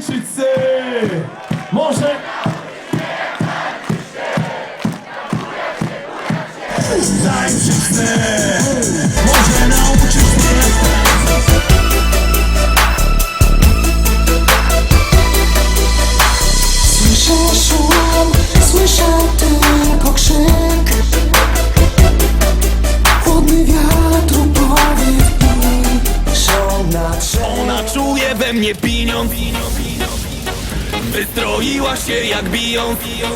Tańczycy! Może... Tańczycy! ze mnie pieniądz Wystroiła się jak biją, biją.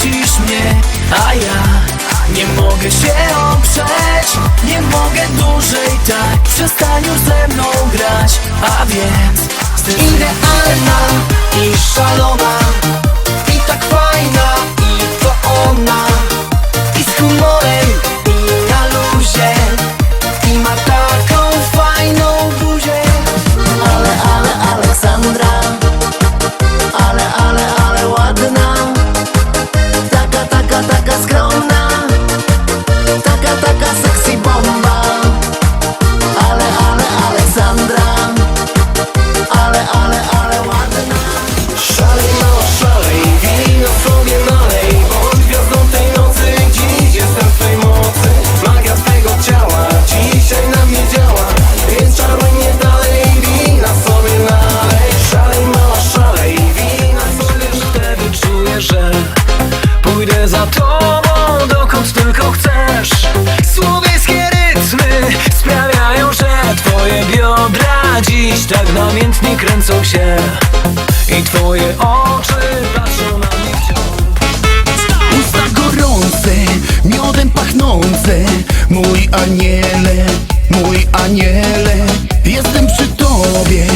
Musisz mnie, a ja nie mogę się oprzeć. Nie mogę dłużej tak Przestań już ze mną grać. A więc Idealna i szalona I tak fajna i to ona. że, Pójdę za tobą, dokąd tylko chcesz. Słowiejskie rytmy sprawiają, że twoje biodra dziś tak namiętnie kręcą się I twoje oczy patrzą na mnie wciąż. Usta gorące, miodem pachnące Mój aniele, mój aniele Jestem przy tobie.